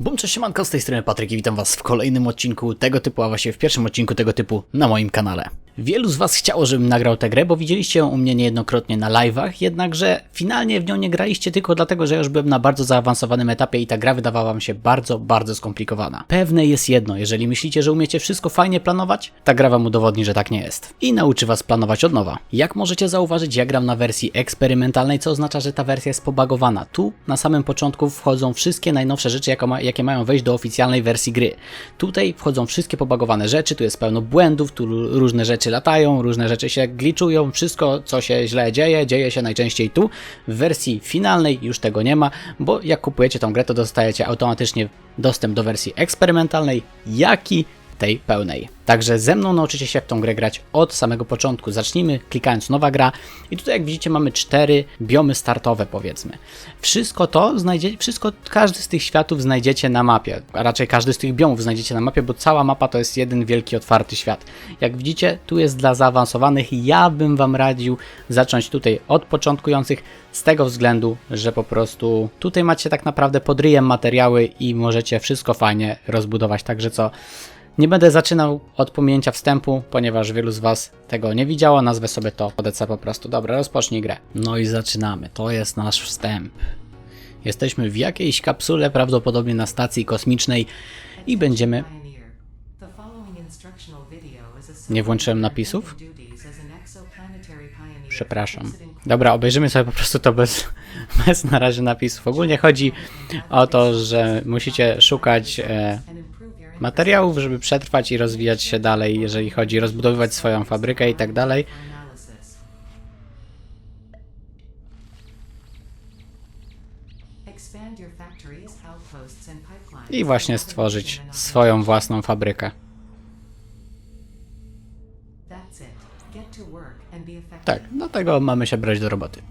Bum, cześć siemanko, z tej strony Patryk i witam was w kolejnym odcinku tego typu, a właściwie w pierwszym odcinku tego typu na moim kanale. Wielu z was chciało, żebym nagrał tę grę, bo widzieliście ją u mnie niejednokrotnie na live'ach, jednakże finalnie w nią nie graliście tylko dlatego, że już byłem na bardzo zaawansowanym etapie i ta gra wydawała wam się bardzo, bardzo skomplikowana. Pewne jest jedno, jeżeli myślicie, że umiecie wszystko fajnie planować, ta gra wam udowodni, że tak nie jest. I nauczy was planować od nowa. Jak możecie zauważyć, ja gram na wersji eksperymentalnej, co oznacza, że ta wersja jest pobagowana. Tu na samym początku wchodzą wszystkie najnowsze rzeczy, jakie ma- jakie mają wejść do oficjalnej wersji gry. Tutaj wchodzą wszystkie pobagowane rzeczy, tu jest pełno błędów, tu różne rzeczy latają, różne rzeczy się gliczują, wszystko co się źle dzieje, dzieje się najczęściej tu. W wersji finalnej już tego nie ma, bo jak kupujecie tą grę, to dostajecie automatycznie dostęp do wersji eksperymentalnej, jak i tej pełnej. Także ze mną nauczycie się w tą grę grać od samego początku. Zacznijmy klikając nowa gra i tutaj jak widzicie mamy cztery biomy startowe powiedzmy. Wszystko to znajdziecie, wszystko, każdy z tych światów znajdziecie na mapie, a raczej każdy z tych biomów znajdziecie na mapie, bo cała mapa to jest jeden wielki otwarty świat. Jak widzicie tu jest dla zaawansowanych ja bym wam radził zacząć tutaj od początkujących z tego względu, że po prostu tutaj macie tak naprawdę pod materiały i możecie wszystko fajnie rozbudować, także co nie będę zaczynał od pominięcia wstępu, ponieważ wielu z Was tego nie widziało. Nazwę sobie to podecę po prostu. Dobra, rozpocznij grę. No i zaczynamy. To jest nasz wstęp. Jesteśmy w jakiejś kapsule, prawdopodobnie na stacji kosmicznej i będziemy. Nie włączyłem napisów? Przepraszam. Dobra, obejrzymy sobie po prostu to bez, bez na razie napisów. Ogólnie chodzi o to, że musicie szukać e, materiałów, żeby przetrwać i rozwijać się dalej, jeżeli chodzi rozbudowywać swoją fabrykę i tak dalej. I właśnie stworzyć swoją własną fabrykę. Tak, dlatego mamy się brać do roboty.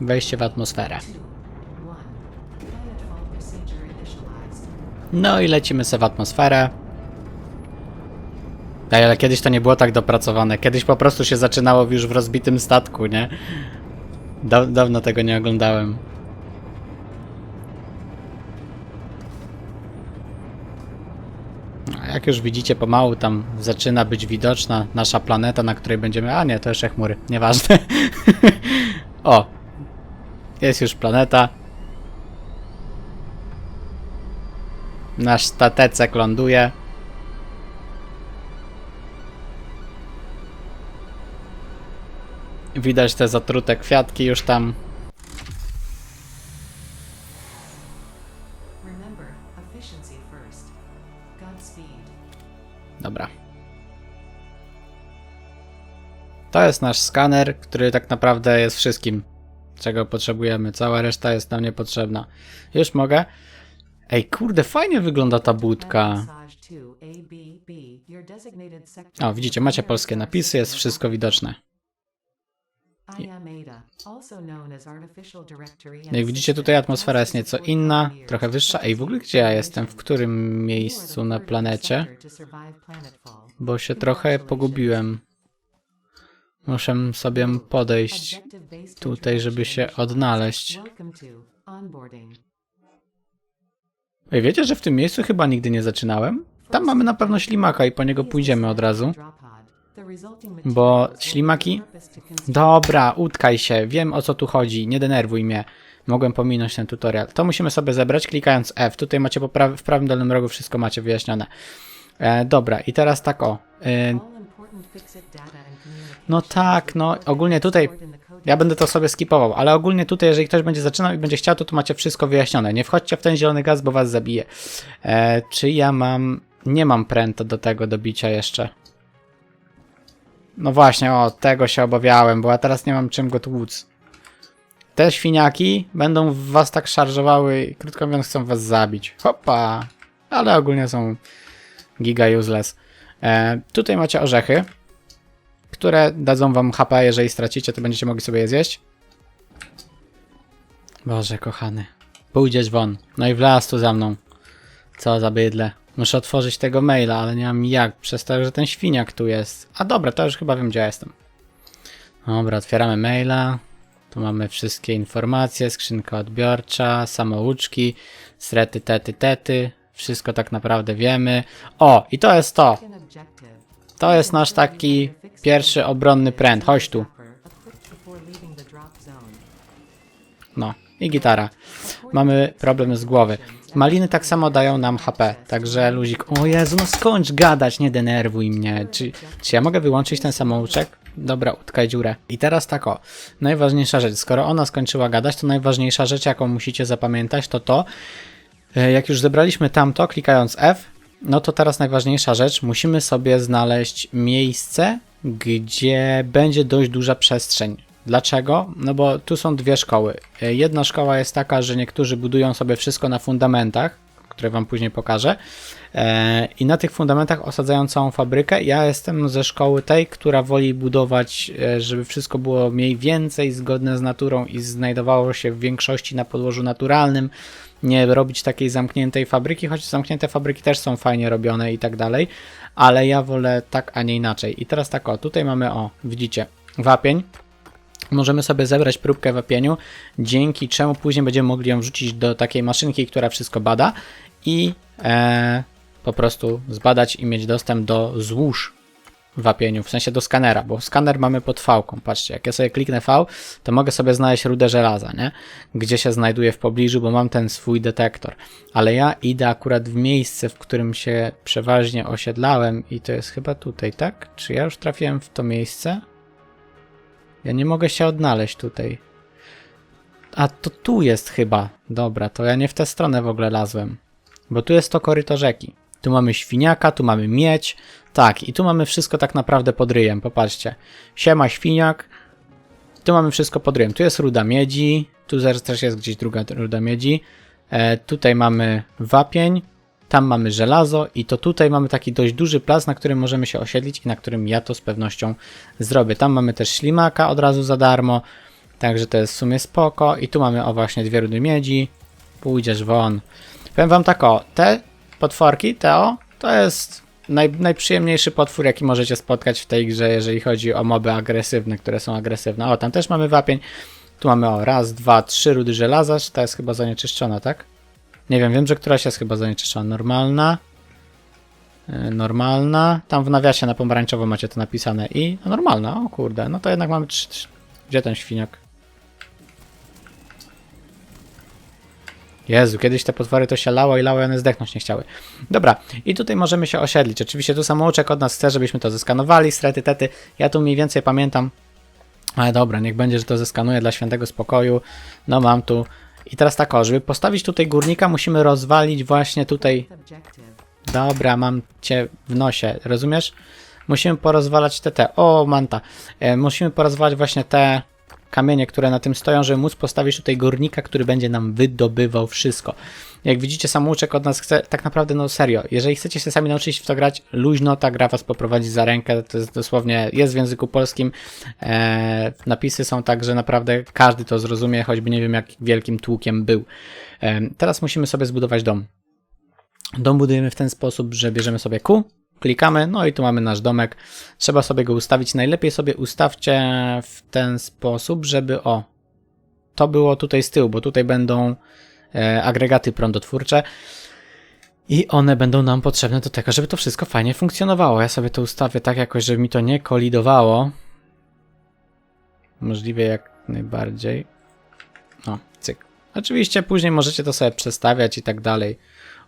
Wejście w atmosferę. 2, 1. Planetfall procedure initialized. No i lecimy sobie w atmosferę. Ej, ale kiedyś to nie było tak dopracowane. Kiedyś po prostu się zaczynało już w rozbitym statku, nie? Da dawno tego nie oglądałem. Jak już widzicie, pomału tam zaczyna być widoczna nasza planeta, na której będziemy. A nie, to jeszcze chmury, nieważne. o! Jest już planeta. Nasz statecek ląduje. Widać te zatrute kwiatki już tam. Dobra. To jest nasz skaner, który tak naprawdę jest wszystkim, czego potrzebujemy. Cała reszta jest nam niepotrzebna. Już mogę? Ej, kurde, fajnie wygląda ta budka. Massage 2, ABB. Your designated sector O, widzicie, macie polskie napisy, jest wszystko widoczne. I and Jak widzicie, tutaj atmosfera jest nieco inna, trochę wyższa. Ej, w ogóle gdzie ja jestem? W którym miejscu na planecie? Bo się trochę pogubiłem. Muszę sobie podejść tutaj, żeby się odnaleźć. Ej, wiecie, że w tym miejscu chyba nigdy nie zaczynałem? Tam mamy na pewno ślimaka i po niego pójdziemy od razu. Bo ślimaki... Dobra, utkaj się, wiem o co tu chodzi, nie denerwuj mnie. Mogłem pominąć ten tutorial. To musimy sobie zebrać klikając F. Tutaj macie w prawym dolnym rogu wszystko macie wyjaśnione. E, dobra, i teraz tak o. E, no tak, no ogólnie tutaj ja będę to sobie skipował, ale ogólnie tutaj, jeżeli ktoś będzie zaczynał i będzie chciał, to tu macie wszystko wyjaśnione. Nie wchodźcie w ten zielony gaz, bo was zabije. E, czy ja mam... Nie mam pręta do tego do bicia jeszcze. No właśnie, o, tego się obawiałem, bo ja teraz nie mam czym go tłuc. Te świniaki będą was tak szarżowały i krótko mówiąc chcą was zabić. Hopa! Ale ogólnie są giga useless. E, tutaj macie orzechy, które dadzą wam HP, jeżeli stracicie, to będziecie mogli sobie je zjeść. Boże kochany. Pójdziesz won. No i w las tu za mną. Co za bydle. Muszę otworzyć tego maila, ale nie mam jak, przez to, że ten świniak tu jest. A dobra, to już chyba wiem, gdzie ja jestem. Dobra, otwieramy maila. Tu mamy wszystkie informacje, skrzynka odbiorcza, samouczki, srety, tety, tety. Wszystko tak naprawdę wiemy. O, i to jest to. To jest nasz taki pierwszy obronny pręt. Chodź tu. No, i gitara. Mamy problem z głowy. Maliny tak samo dają nam HP, także luzik. O Jezu, no skończ gadać, nie denerwuj mnie. Czy, czy ja mogę wyłączyć ten samouczek? Dobra, utkaj dziurę. I teraz tak o, najważniejsza rzecz. Skoro ona skończyła gadać, to najważniejsza rzecz, jaką musicie zapamiętać, to to, e, jak już zebraliśmy tamto, klikając F, no to teraz najważniejsza rzecz, musimy sobie znaleźć miejsce, gdzie będzie dość duża przestrzeń. Dlaczego? No bo tu są dwie szkoły. Jedna szkoła jest taka, że niektórzy budują sobie wszystko na fundamentach, które wam później pokażę. E, I na tych fundamentach osadzają całą fabrykę. Ja jestem ze szkoły tej, która woli budować, e, żeby wszystko było mniej więcej zgodne z naturą i znajdowało się w większości na podłożu naturalnym. Nie robić takiej zamkniętej fabryki, choć zamknięte fabryki też są fajnie robione i tak dalej, ale ja wolę tak, a nie inaczej. I teraz tak o, tutaj mamy o, widzicie, wapień, możemy sobie zebrać próbkę wapieniu, dzięki czemu później będziemy mogli ją wrzucić do takiej maszynki, która wszystko bada i e, po prostu zbadać i mieć dostęp do złóż wapieniu, w sensie do skanera, bo skaner mamy pod V-ką. Patrzcie, jak ja sobie kliknę V, to mogę sobie znaleźć rudę żelaza, nie? Gdzie się znajduje w pobliżu, bo mam ten swój detektor. Ale ja idę akurat w miejsce, w którym się przeważnie osiedlałem i to jest chyba tutaj, tak? Czy ja już trafiłem w to miejsce? Ja nie mogę się odnaleźć tutaj. A to tu jest chyba. Dobra, to ja nie w tę stronę w ogóle lazłem. Bo tu jest to koryto rzeki. Tu mamy świniaka, tu mamy miedź. Tak, i tu mamy wszystko tak naprawdę pod ryjem. Popatrzcie. Siema świniak. Tu mamy wszystko pod ryjem. Tu jest ruda miedzi. Tu zaraz też jest gdzieś druga ruda miedzi. E, tutaj mamy wapień. Tam mamy żelazo i to tutaj mamy taki dość duży plac, na którym możemy się osiedlić i na którym ja to z pewnością zrobię. Tam mamy też ślimaka od razu za darmo, także to jest w sumie spoko. I tu mamy o właśnie dwie rudy miedzi. Pójdziesz won. Powiem wam tak o, te potworki, Teo, to jest naj, najprzyjemniejszy potwór, jaki możecie spotkać w tej grze, jeżeli chodzi o moby agresywne, które są agresywne. O, tam też mamy wapień. Tu mamy o, raz, dwa, trzy rudy żelaza, ta jest chyba zanieczyszczona, tak? Nie wiem, wiem, że któraś jest chyba zanieczyszczona. Normalna. e, Normalna. Tam w nawiasie na pomarańczowo macie to napisane. I no, normalna, o kurde. No to jednak mamy trzy. trzy. Gdzie ten świniak? Jezu, kiedyś te potwory to się lało i lało one zdechnąć nie chciały. Dobra, i tutaj możemy się osiedlić. Oczywiście tu samouczek od nas chce, żebyśmy to zeskanowali, strety, tety. Ja tu mniej więcej pamiętam. Ale dobra, niech będzie, że to zeskanuję dla świętego spokoju. No mam tu. I teraz tak o, żeby postawić tutaj górnika, musimy rozwalić właśnie tutaj. Dobra, mam cię w nosie, rozumiesz? Musimy porozwalać te te. O, manta. E, musimy porozwalać właśnie te kamienie, które na tym stoją, żeby móc postawić tutaj górnika, który będzie nam wydobywał wszystko. Jak widzicie, samouczek od nas chce, tak naprawdę, no serio, jeżeli chcecie się sami nauczyć w to grać, luźno ta gra was poprowadzi za rękę, to jest dosłownie, jest w języku polskim, e, napisy są tak, że naprawdę każdy to zrozumie, choćby nie wiem jak wielkim tłukiem był. E, teraz musimy sobie zbudować dom. Dom budujemy w ten sposób, że bierzemy sobie Q, klikamy, no i tu mamy nasz domek. Trzeba sobie go ustawić. Najlepiej sobie ustawcie w ten sposób, żeby o, to było tutaj z tyłu, bo tutaj będą e, agregaty prądotwórcze i one będą nam potrzebne do tego, żeby to wszystko fajnie funkcjonowało. Ja sobie to ustawię tak jakoś, żeby mi to nie kolidowało. Możliwie jak najbardziej. O, cyk. Oczywiście później możecie to sobie przestawiać i tak dalej.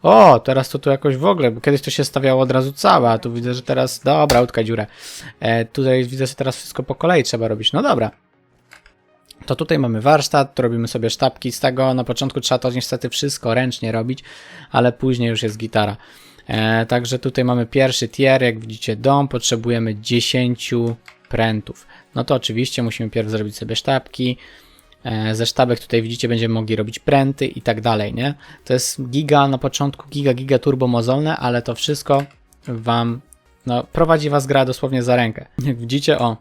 O, teraz to tu jakoś w ogóle, bo kiedyś to się stawiało od razu całe, a tu widzę, że teraz, dobra, utka dziurę. E, tutaj widzę, że teraz wszystko po kolei trzeba robić. No dobra. To tutaj mamy warsztat, tu robimy sobie sztabki z tego. Na początku trzeba to niestety wszystko ręcznie robić, ale później już jest gitara. E, także tutaj mamy pierwszy tier, jak widzicie dom, potrzebujemy 10 prętów. No to oczywiście musimy pierw zrobić sobie sztabki. E, ze sztabek tutaj widzicie będziemy mogli robić pręty i tak dalej, nie? To jest giga na początku, giga, giga turbo mozolne, ale to wszystko wam, no prowadzi was gra dosłownie za rękę. Jak widzicie, o,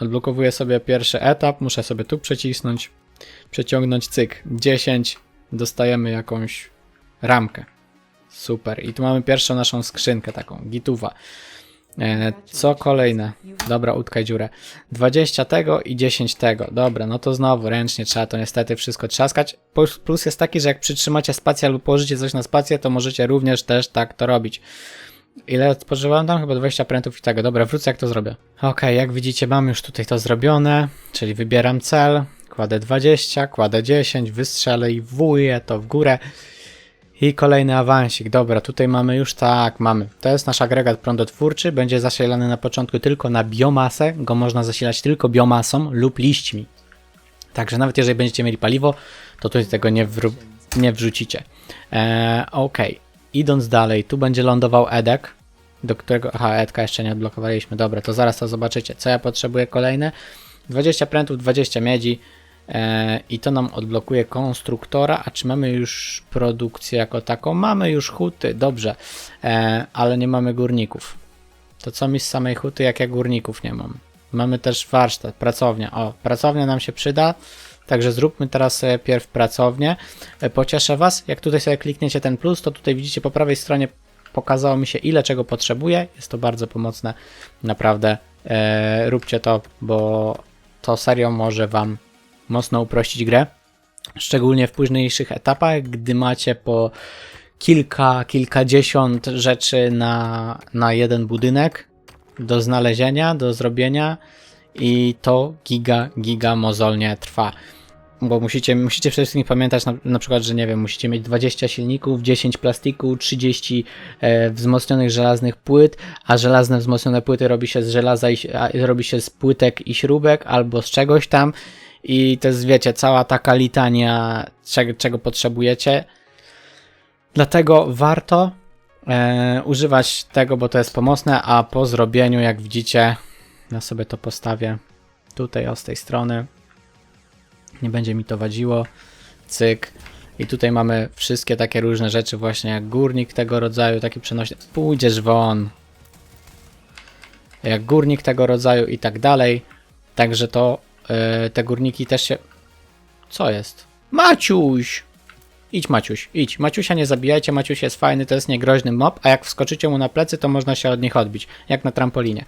odblokowuję sobie pierwszy etap, muszę sobie tu przycisnąć, przeciągnąć cyk, 10, dostajemy jakąś ramkę. Super. I tu mamy pierwszą naszą skrzynkę taką, gituwa. E, co kolejne? Dobra, utkaj dziurę. 20 tego i 10 tego. Dobra, no to znowu ręcznie trzeba to niestety wszystko trzaskać. Plus- jest taki, że jak przytrzymacie spację albo położycie coś na spację, to możecie również też tak to robić. Ile spożywałem tam? Chyba 20 prętów i tego. Dobra, wrócę jak to zrobię. Okej, jak widzicie mam już tutaj to zrobione, czyli wybieram cel, kładę 20, kładę 10, wystrzelę i wuję to w górę. I kolejny awansik. Dobra, tutaj mamy już tak, mamy. To jest nasz agregat prądotwórczy. Będzie zasilany na początku tylko na biomasę. Go można zasilać tylko biomasą lub liśćmi. Także nawet jeżeli będziecie mieli paliwo, to tutaj tego nie, nie wrzucicie. Eee, ok, idąc dalej, tu będzie lądował Edek, do którego. Aha, Edka jeszcze nie odblokowaliśmy. Dobra, to zaraz to zobaczycie. Co ja potrzebuję kolejne? 20 prętów, 20 miedzi. E, I to nam odblokuje konstruktora. A czy mamy już produkcję jako taką? Mamy już huty, dobrze, e, ale nie mamy górników. To co mi z samej huty, jak ja górników nie mam? Mamy też warsztat, pracownia. O, pracownia nam się przyda. Także zróbmy teraz sobie pierw pracownię. E, Pocieszę Was, jak tutaj sobie klikniecie ten plus, to tutaj widzicie po prawej stronie pokazało mi się ile czego potrzebuję. Jest to bardzo pomocne. Naprawdę róbcie to, bo to serio może Wam mocno uprościć grę. Szczególnie w późniejszych etapach, gdy macie po kilka, kilkadziesiąt rzeczy na, na jeden budynek do znalezienia, do zrobienia i to giga, giga mozolnie trwa. Bo musicie, musicie przede wszystkim pamiętać na, na przykład, że nie wiem, musicie mieć 20 silników, 10 plastiku, 30 e, wzmocnionych żelaznych płyt, a żelazne wzmocnione płyty robi się z żelaza i robi się z płytek i śrubek albo z czegoś tam i to jest, wiecie, cała taka litania, czego, czego potrzebujecie. Dlatego warto e, używać tego, bo to jest pomocne, a po zrobieniu, jak widzicie, ja sobie to postawię tutaj, o z tej strony. Nie będzie mi to wadziło. Cyk. I tutaj mamy wszystkie takie różne rzeczy, właśnie jak górnik tego rodzaju, taki przenośny. Pójdziesz won. Jak górnik tego rodzaju i tak dalej. Także to e, te górniki też się. Co jest? Maciuś! Idź Maciuś, idź. Maciusia nie zabijajcie, Maciuś jest fajny, to jest niegroźny mob, a jak wskoczycie mu na plecy, to można się od nich odbić, jak na trampolinie.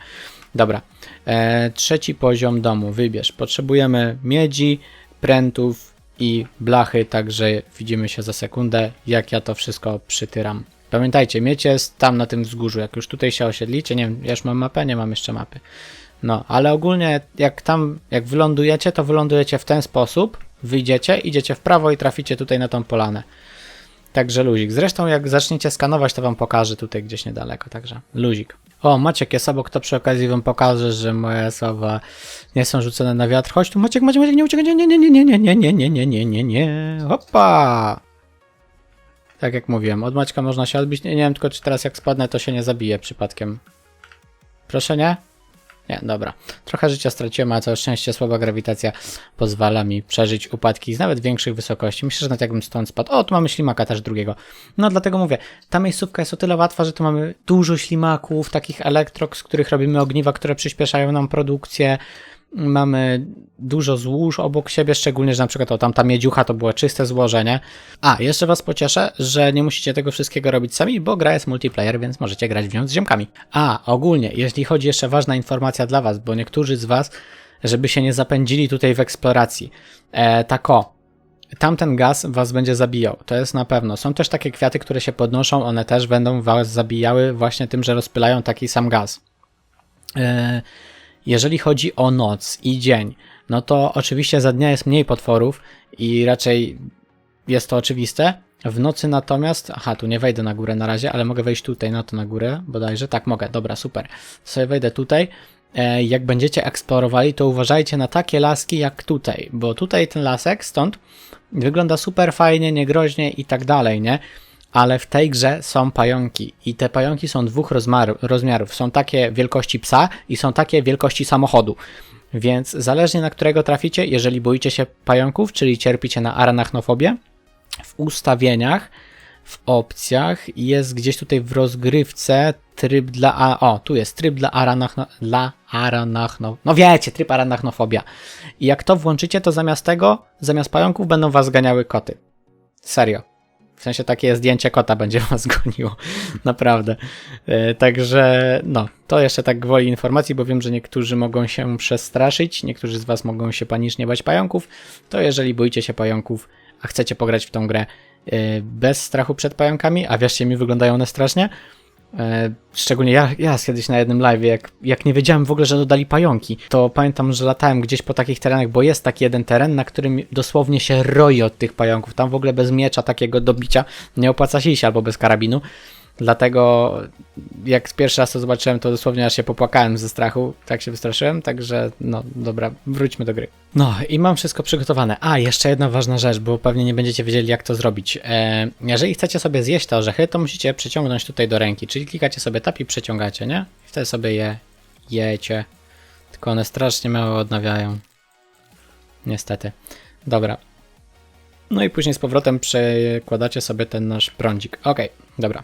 Dobra, e, trzeci poziom domu, wybierz. Potrzebujemy miedzi, prętów i blachy, także widzimy się za sekundę, jak ja to wszystko przytyram. Pamiętajcie, miedź jest tam na tym wzgórzu, jak już tutaj się osiedlicie, nie wiem, ja już mam mapę, nie mam jeszcze mapy. No, ale ogólnie jak tam, jak wylądujecie, to wylądujecie w ten sposób, wyjdziecie, idziecie w prawo i traficie tutaj na tą polanę. Także luzik. Zresztą jak zaczniecie skanować, to wam pokażę tutaj gdzieś niedaleko, także luzik. O, Maciek jest obok, to przy okazji wam pokażę, że moje słowa nie są rzucone na wiatr. Chodź tu, Maciek, Maciek, Maciek, nie uciekaj, nie, nie, nie, nie, nie, nie, nie, nie, nie, nie, nie, nie, hopa! Tak jak mówiłem, od Maćka można się odbić, nie, nie wiem tylko czy teraz jak spadnę, to się nie zabije przypadkiem. Proszę nie? Nie, dobra. Trochę życia straciłem, ale całe szczęście słaba grawitacja pozwala mi przeżyć upadki z nawet większych wysokości. Myślę, że nawet jakbym stąd spadł. O, tu mamy ślimaka też drugiego. No dlatego mówię, ta miejscówka jest o tyle łatwa, że tu mamy dużo ślimaków, takich elektrok, z których robimy ogniwa, które przyspieszają nam produkcję. Mamy dużo złóż obok siebie, szczególnie, że na przykład o tamta miedziucha to było czyste złożenie. A, jeszcze was pocieszę, że nie musicie tego wszystkiego robić sami, bo gra jest multiplayer, więc możecie grać w nią z ziomkami. A, ogólnie, jeśli chodzi jeszcze ważna informacja dla was, bo niektórzy z was, żeby się nie zapędzili tutaj w eksploracji. E, tak o, tamten gaz was będzie zabijał, to jest na pewno. Są też takie kwiaty, które się podnoszą, one też będą was zabijały właśnie tym, że rozpylają taki sam gaz. E, jeżeli chodzi o noc i dzień, no to oczywiście za dnia jest mniej potworów i raczej jest to oczywiste. W nocy natomiast, aha, tu nie wejdę na górę na razie, ale mogę wejść tutaj, no to na górę bodajże, tak mogę, dobra, super. Sobie wejdę tutaj. E, Jak będziecie eksplorowali, to uważajcie na takie laski jak tutaj, bo tutaj ten lasek stąd wygląda super fajnie, niegroźnie i tak dalej, nie? Ale w tej grze są pająki i te pająki są dwóch rozmiar- rozmiarów. Są takie wielkości psa i są takie wielkości samochodu. Więc zależnie na którego traficie, jeżeli boicie się pająków, czyli cierpicie na arachnofobię, w ustawieniach, w opcjach jest gdzieś tutaj w rozgrywce tryb dla. A, o, tu jest tryb dla aranachno, dla aranachno. No wiecie, tryb aranachnofobia. I jak to włączycie, to zamiast tego, zamiast pająków będą was ganiały koty. Serio. W sensie takie zdjęcie kota będzie was goniło. Naprawdę. E, Także no, to jeszcze tak gwoli informacji, bo wiem, że niektórzy mogą się przestraszyć, niektórzy z was mogą się panicznie bać pająków. To jeżeli boicie się pająków, a chcecie pograć w tą grę e, bez strachu przed pająkami, a wierzcie mi, wyglądają one strasznie, Szczególnie ja, ja kiedyś na jednym live, jak, jak nie wiedziałem w ogóle, że dodali pająki, to pamiętam, że latałem gdzieś po takich terenach, bo jest taki jeden teren, na którym dosłownie się roi od tych pająków. Tam w ogóle bez miecza takiego do bicia nie opłaca się iść albo bez karabinu. Dlatego jak pierwszy raz to zobaczyłem, to dosłownie aż się popłakałem ze strachu, tak się wystraszyłem, także no dobra, wróćmy do gry. No i mam wszystko przygotowane. A, jeszcze jedna ważna rzecz, bo pewnie nie będziecie wiedzieli jak to zrobić. E, jeżeli chcecie sobie zjeść te orzechy, to musicie przyciągnąć tutaj do ręki, czyli klikacie sobie tap i przeciągacie, nie? I wtedy sobie je jecie. Tylko one strasznie mało odnawiają. Niestety. Dobra. No i później z powrotem przekładacie sobie ten nasz prądzik. Okej, dobra.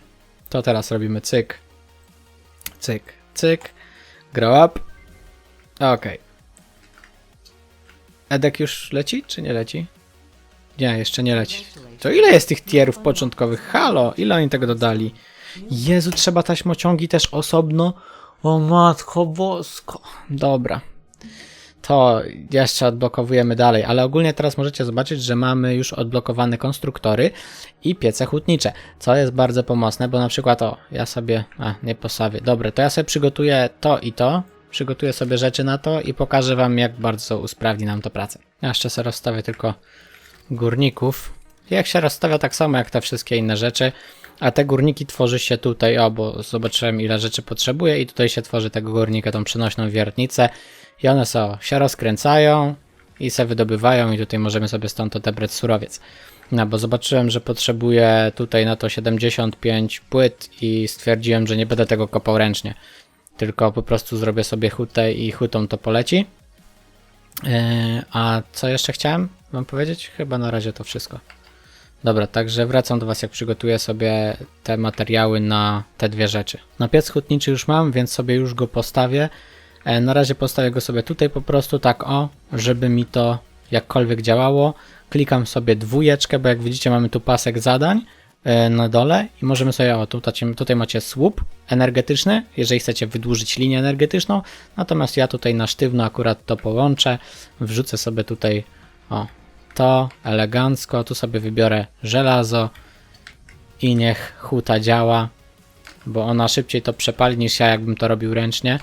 To teraz robimy cyk, cyk, cyk, grow up. Okej. Edek już leci, czy nie leci? Nie, jeszcze nie leci. To ile jest tych tierów początkowych? Halo, ile oni tego dodali? Jezu, trzeba taśmociągi też osobno. O matko bosko. Dobra. To jeszcze odblokowujemy dalej, ale ogólnie teraz możecie zobaczyć, że mamy już odblokowane konstruktory i piece hutnicze, co jest bardzo pomocne, bo na przykład o, ja sobie, a nie postawię, dobre, to ja sobie przygotuję to i to, przygotuję sobie rzeczy na to i pokażę wam jak bardzo usprawni nam to pracę. Ja jeszcze sobie rozstawię tylko górników. Jak się rozstawia tak samo jak te wszystkie inne rzeczy, a te górniki tworzy się tutaj, o, bo zobaczyłem ile rzeczy potrzebuję i tutaj się tworzy tego górnika, tą przenośną wiertnicę i one so, się rozkręcają i se wydobywają i tutaj możemy sobie stąd odebrać surowiec. No bo zobaczyłem, że potrzebuję tutaj na to 75 płyt i stwierdziłem, że nie będę tego kopał ręcznie. Tylko po prostu zrobię sobie hutę i hutą to poleci. Yy, a co jeszcze chciałem wam powiedzieć? Chyba na razie to wszystko. Dobra, także wracam do Was, jak przygotuję sobie te materiały na te dwie rzeczy. No piec hutniczy już mam, więc sobie już go postawię. E, Na razie postawię go sobie tutaj po prostu tak o, żeby mi to jakkolwiek działało. Klikam sobie dwójeczkę, bo jak widzicie mamy tu pasek zadań e, na dole i możemy sobie, o tutaj, tutaj macie słup energetyczny, jeżeli chcecie wydłużyć linię energetyczną, natomiast ja tutaj na sztywno akurat to połączę, wrzucę sobie tutaj, o, to elegancko, tu sobie wybiorę żelazo i niech huta działa, bo ona szybciej to przepali niż ja jakbym to robił ręcznie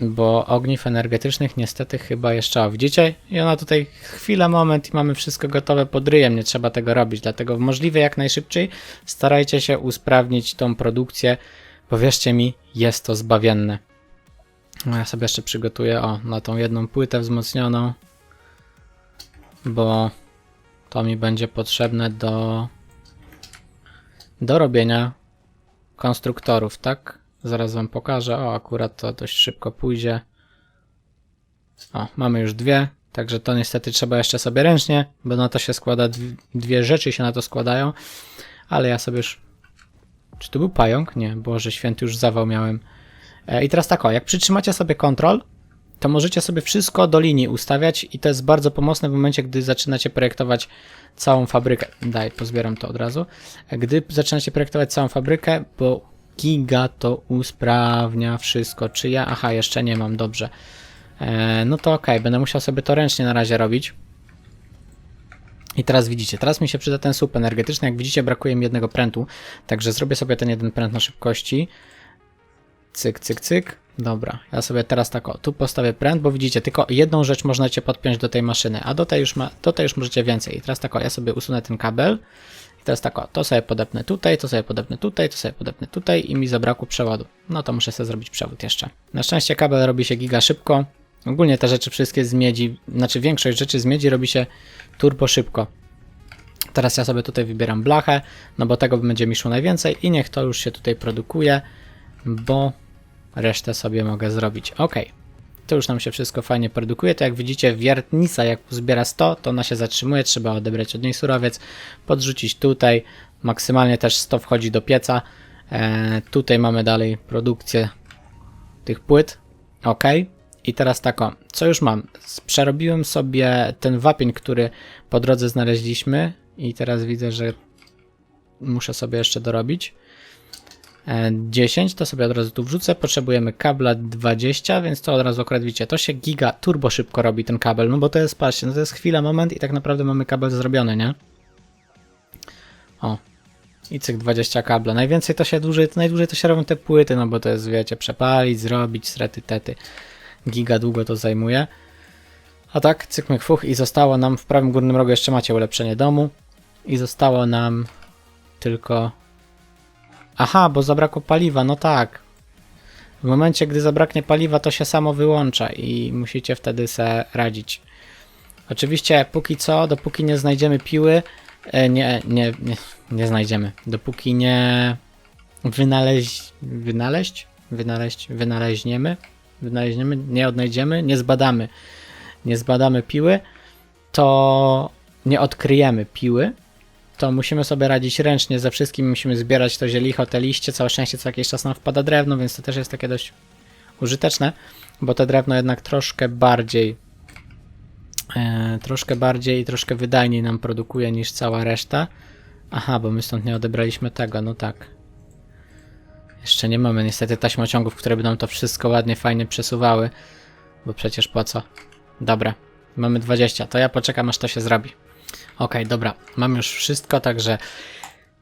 bo ogniw energetycznych niestety chyba jeszcze, o widzicie? I ona tutaj chwila, moment i mamy wszystko gotowe pod ryjem, nie trzeba tego robić, dlatego możliwie jak najszybciej starajcie się usprawnić tą produkcję, bo wierzcie mi, jest to zbawienne. No ja sobie jeszcze przygotuję, o, na tą jedną płytę wzmocnioną, bo to mi będzie potrzebne do do robienia konstruktorów, tak? Zaraz wam pokażę. O, akurat to dość szybko pójdzie. O, mamy już dwie. Także to niestety trzeba jeszcze sobie ręcznie, bo na to się składa dw- dwie rzeczy się na to składają. Ale ja sobie już. Czy to był pająk? Nie, Boże święty, już zawał miałem. E, I teraz tak, o, jak przytrzymacie sobie kontrol, to możecie sobie wszystko do linii ustawiać i to jest bardzo pomocne w momencie, gdy zaczynacie projektować całą fabrykę. Daj, pozbieram to od razu. E, Gdy zaczynacie projektować całą fabrykę, bo giga to usprawnia wszystko. Czy ja? Aha, jeszcze nie mam, dobrze. E, no to ok, będę musiał sobie to ręcznie na razie robić. I teraz widzicie, teraz mi się przyda ten słup energetyczny. Jak widzicie, brakuje mi jednego prętu, także zrobię sobie ten jeden pręt na szybkości. Cyk, cyk, cyk. Dobra, ja sobie teraz tak o, tu postawię pręt, bo widzicie, tylko jedną rzecz możecie podpiąć do tej maszyny, a do tej już, ma, do tej już możecie więcej. I teraz tak o, ja sobie usunę ten kabel. Teraz tak o, to sobie podepnę tutaj, to sobie podepnę tutaj, to sobie podepnę tutaj i mi zabrakło przewodu. No to muszę sobie zrobić przewód jeszcze. Na szczęście kabel robi się giga szybko. Ogólnie te rzeczy wszystkie z miedzi, znaczy większość rzeczy z miedzi robi się turbo szybko. Teraz ja sobie tutaj wybieram blachę, no bo tego będzie mi szło najwięcej i niech to już się tutaj produkuje, bo resztę sobie mogę zrobić. Ok, to już nam się wszystko fajnie produkuje. To jak widzicie, wiertnica jak zbiera 100, to ona się zatrzymuje, trzeba odebrać od niej surowiec, podrzucić tutaj, maksymalnie też 100 wchodzi do pieca. E, tutaj mamy dalej produkcję tych płyt. Ok. I teraz tak o, co już mam? Przerobiłem sobie ten wapień, który po drodze znaleźliśmy i teraz widzę, że muszę sobie jeszcze dorobić. E, 10 to sobie od razu tu wrzucę. Potrzebujemy kabla 20, więc to od razu akurat widzicie. To się giga turbo szybko robi ten kabel, no bo to jest, patrzcie, no to jest chwila, moment i tak naprawdę mamy kabel zrobiony, nie? O. I cyk 20 kabla. Najwięcej to się dłużej, najdłużej to się robią te płyty, no bo to jest, wiecie, przepalić, zrobić, srety, tety. Giga długo to zajmuje. A tak, cyk myk fuch i zostało nam w prawym górnym rogu jeszcze macie ulepszenie domu. I zostało nam tylko... Aha, bo zabrakło paliwa, no tak. W momencie, gdy zabraknie paliwa, to się samo wyłącza i musicie wtedy se radzić. Oczywiście, póki co, dopóki nie znajdziemy piły, e, nie, nie, nie, nie znajdziemy. Dopóki nie wynaleźć, wynaleźć, wynaleźć, wynaleźniemy, wynaleźniemy, nie odnajdziemy, nie zbadamy, nie zbadamy piły, to nie odkryjemy piły, to musimy sobie radzić ręcznie ze wszystkim. Musimy zbierać to zielicho, te liście. Całe szczęście co jakiś czas nam wpada drewno, więc to też jest takie dość użyteczne, bo to drewno jednak troszkę bardziej e, troszkę bardziej i troszkę wydajniej nam produkuje niż cała reszta. Aha, bo my stąd nie odebraliśmy tego, no tak. Jeszcze nie mamy niestety taśmociągów, które by nam to wszystko ładnie, fajnie przesuwały, bo przecież po co? Dobra, mamy 20, to ja poczekam aż to się zrobi. Okej, dobra, mam już wszystko, także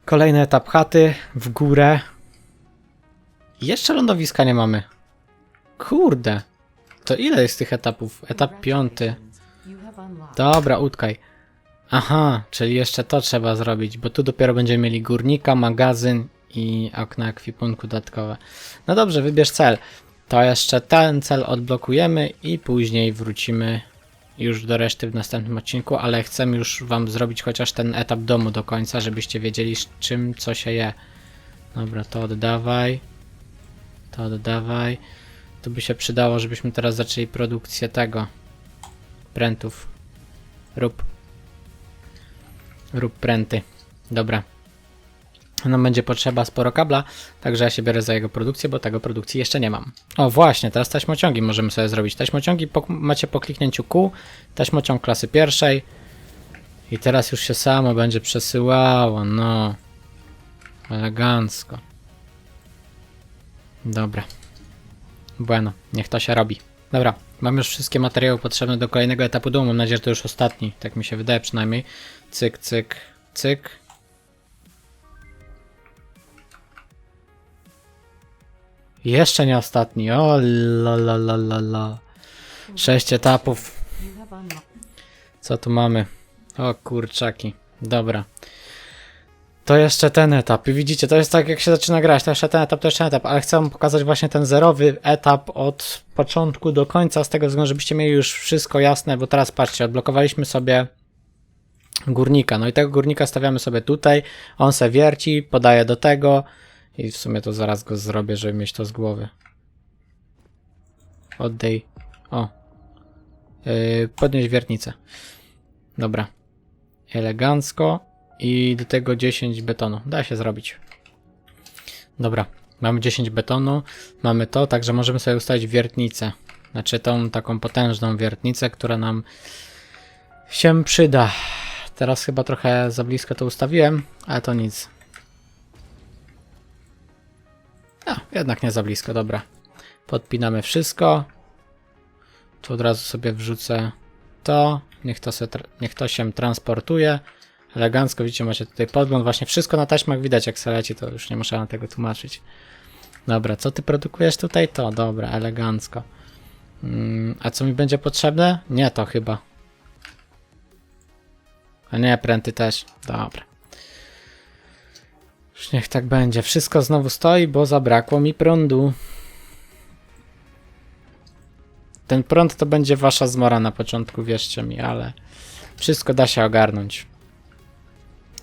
kolejny etap chaty w górę. Jeszcze lądowiska nie mamy. Kurde, to ile jest tych etapów? Etap piąty. Dobra, utkaj. Aha, czyli jeszcze to trzeba zrobić, bo tu dopiero będziemy mieli górnika, magazyn i okna ekwipunku dodatkowe. No dobrze, wybierz cel. To jeszcze ten cel odblokujemy i później wrócimy już do reszty w następnym odcinku, ale chcę już wam zrobić chociaż ten etap domu do końca, żebyście wiedzieli z czym co się je. Dobra, to oddawaj. To oddawaj. Tu by się przydało, żebyśmy teraz zaczęli produkcję tego. Prętów. Rób. Rób pręty. Dobra. Nam będzie potrzeba sporo kabla, także ja się biorę za jego produkcję, bo tego produkcji jeszcze nie mam. O właśnie, teraz taśmociągi możemy sobie zrobić. Taśmociągi po, macie po kliknięciu kół, taśmociąg klasy pierwszej i teraz już się samo będzie przesyłało, no. Elegancko. Dobra. Bueno, niech to się robi. Dobra, mam już wszystkie materiały potrzebne do kolejnego etapu domu. Mam nadzieję, że to już ostatni. Tak mi się wydaje przynajmniej. Cyk, cyk, cyk. Jeszcze nie ostatni. O la la la la la. Sześć etapów. Co tu mamy? O kurczaki. Dobra. To jeszcze ten etap. I widzicie, to jest tak jak się zaczyna grać. To jeszcze ten etap, to jeszcze ten etap. Ale chcę wam pokazać właśnie ten zerowy etap od początku do końca, z tego względu, żebyście mieli już wszystko jasne, bo teraz patrzcie, odblokowaliśmy sobie górnika. No i tego górnika stawiamy sobie tutaj. On se wierci, podaje do tego. I w sumie to zaraz go zrobię, żeby mieć to z głowy. Oddej. O. Yy, podnieś wiertnicę. Dobra. Elegancko. I do tego 10 betonu. Da się zrobić. Dobra. Mamy 10 betonu. Mamy to, także możemy sobie ustawić wiertnicę. Znaczy tą taką potężną wiertnicę, która nam się przyda. Teraz chyba trochę za blisko to ustawiłem, ale to nic. A, jednak nie za blisko, dobra. Podpinamy wszystko. Tu od razu sobie wrzucę to. Niech to, se, niech to się transportuje. Elegancko, widzicie, macie tutaj podgląd. Właśnie wszystko na taśmach widać, jak se to już nie muszę na tego tłumaczyć. Dobra, co ty produkujesz tutaj? To, dobra, elegancko. Mm, a co mi będzie potrzebne? Nie to chyba. A nie, pręty też. Dobra. Już niech tak będzie. Wszystko znowu stoi, bo zabrakło mi prądu. Ten prąd to będzie wasza zmora na początku, wierzcie mi, ale wszystko da się ogarnąć.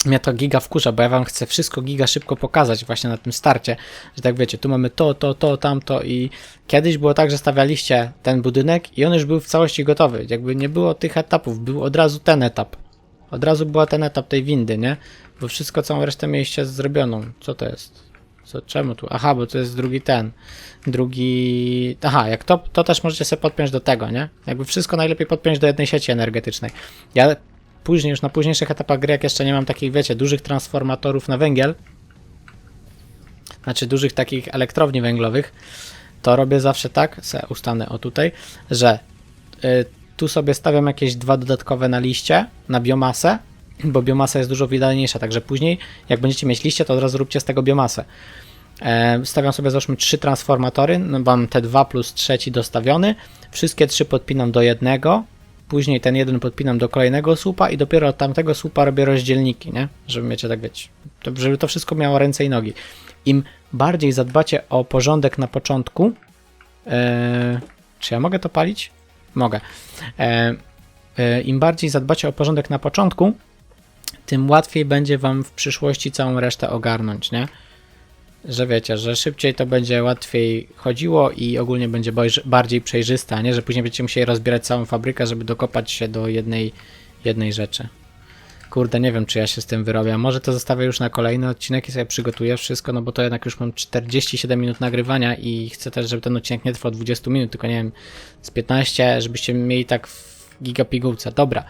Mnie to giga wkurza, bo ja wam chcę wszystko giga szybko pokazać właśnie na tym starcie, że tak wiecie, tu mamy to, to, to, tamto i kiedyś było tak, że stawialiście ten budynek i on już był w całości gotowy. Jakby nie było tych etapów, był od razu ten etap. Od razu była ten etap tej windy, nie? Bo wszystko, całą resztę mieliście zrobioną. Co to jest? Co, czemu tu? Aha, bo to jest drugi ten. Drugi... Aha, jak to, to też możecie sobie podpiąć do tego, nie? Jakby wszystko najlepiej podpiąć do jednej sieci energetycznej. Ja później, już na późniejszych etapach gry, jak jeszcze nie mam takich, wiecie, dużych transformatorów na węgiel, znaczy dużych takich elektrowni węglowych, to robię zawsze tak, se ustanę o tutaj, że y, tu sobie stawiam jakieś dwa dodatkowe na liście, na biomasę, bo biomasa jest dużo wydajniejsza, także później jak będziecie mieć liście, to od razu róbcie z tego biomasę. E, stawiam sobie załóżmy trzy transformatory, no mam te dwa plus trzeci dostawiony, wszystkie trzy podpinam do jednego, później ten jeden podpinam do kolejnego słupa i dopiero od tamtego słupa robię rozdzielniki, nie? Żeby miecie tak wiecie, żeby to wszystko miało ręce i nogi. Im bardziej zadbacie o porządek na początku, e, czy ja mogę to palić? Mogę. E, e, Im bardziej zadbacie o porządek na początku, tym łatwiej będzie wam w przyszłości całą resztę ogarnąć, nie? Że wiecie, że szybciej to będzie łatwiej chodziło i ogólnie będzie bardziej przejrzyste, a nie, że później będziecie musieli rozbierać całą fabrykę, żeby dokopać się do jednej, jednej rzeczy. Kurde, nie wiem, czy ja się z tym wyrobię. Może to zostawię już na kolejny odcinek i sobie przygotuję wszystko, no bo to jednak już mam 47 minut nagrywania i chcę też, żeby ten odcinek nie trwał 20 minut, tylko nie wiem, z 15, żebyście mieli tak w gigapigułce. Dobra.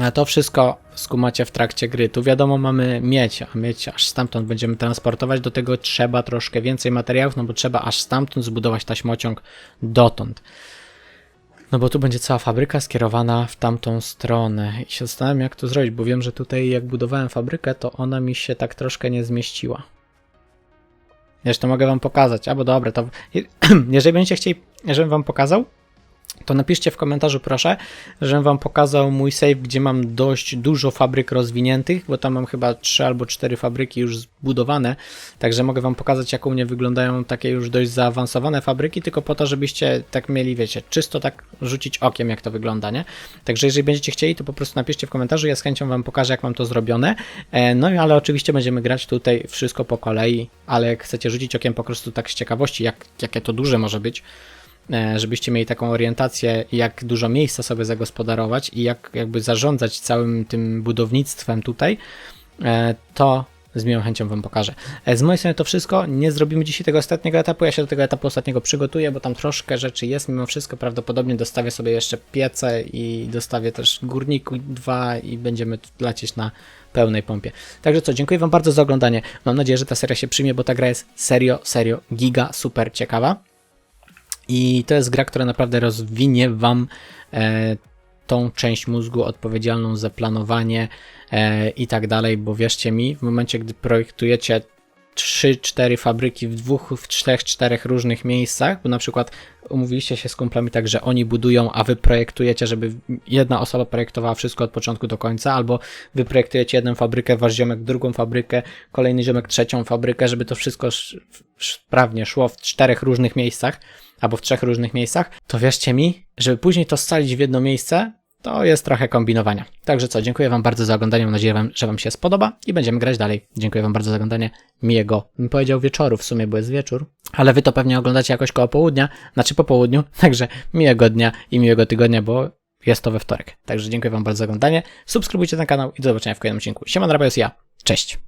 A to wszystko skumacie w trakcie gry. Tu wiadomo mamy mieć, a mieć aż stamtąd będziemy transportować. Do tego trzeba troszkę więcej materiałów, no bo trzeba aż stamtąd zbudować taśmociąg dotąd. No bo tu będzie cała fabryka skierowana w tamtą stronę. I się zastanawiam jak to zrobić, bo wiem, że tutaj jak budowałem fabrykę, to ona mi się tak troszkę nie zmieściła. Zresztą mogę wam pokazać, albo dobra, to je- jeżeli będziecie chcieli, żebym wam pokazał, to napiszcie w komentarzu proszę, żebym wam pokazał mój save, gdzie mam dość dużo fabryk rozwiniętych, bo tam mam chyba 3 albo 4 fabryki już zbudowane, także mogę wam pokazać jak u mnie wyglądają takie już dość zaawansowane fabryki, tylko po to, żebyście tak mieli, wiecie, czysto tak rzucić okiem jak to wygląda, nie? Także jeżeli będziecie chcieli, to po prostu napiszcie w komentarzu, ja z chęcią wam pokażę jak mam to zrobione, e, no i ale oczywiście będziemy grać tutaj wszystko po kolei, ale jak chcecie rzucić okiem po prostu tak z ciekawości, jak, jakie to duże może być, żebyście mieli taką orientację, jak dużo miejsca sobie zagospodarować i jak jakby zarządzać całym tym budownictwem tutaj, e, to z miłą chęcią Wam pokażę. E, Z mojej strony to wszystko. Nie zrobimy dzisiaj tego ostatniego etapu. Ja się do tego etapu ostatniego przygotuję, bo tam troszkę rzeczy jest. Mimo wszystko prawdopodobnie dostawię sobie jeszcze piece i dostawię też górniku dwa i będziemy lecieć na pełnej pompie. Także co, dziękuję Wam bardzo za oglądanie. Mam nadzieję, że ta seria się przyjmie, bo ta gra jest serio, serio, giga, super ciekawa. I to jest gra, która naprawdę rozwinie Wam e, tą część mózgu odpowiedzialną za planowanie e, i tak dalej, bo wierzcie mi, w momencie, gdy projektujecie 3-4 fabryki w dwóch, w trzech, czterech różnych miejscach, bo na przykład umówiliście się z kumplami tak, że oni budują, a wy projektujecie, żeby jedna osoba projektowała wszystko od początku do końca, albo wy projektujecie jedną fabrykę, wasz ziomek drugą fabrykę, kolejny ziomek trzecią fabrykę, żeby to wszystko sz- sz- sprawnie szło w czterech różnych miejscach, albo w trzech różnych miejscach, to wierzcie mi, żeby później to scalić w jedno miejsce, to jest trochę kombinowania. Także co, dziękuję Wam bardzo za oglądanie. Mam nadzieję, że Wam się spodoba i będziemy grać dalej. Dziękuję Wam bardzo za oglądanie. Miłego, bym powiedział wieczoru, w sumie, bo jest wieczór, ale Wy to pewnie oglądacie jakoś koło południa, znaczy po południu. Także miłego dnia i miłego tygodnia, bo jest to we wtorek. Także dziękuję Wam bardzo za oglądanie. Subskrybujcie ten kanał i do zobaczenia w kolejnym odcinku. Siema, Drabios, ja. Cześć.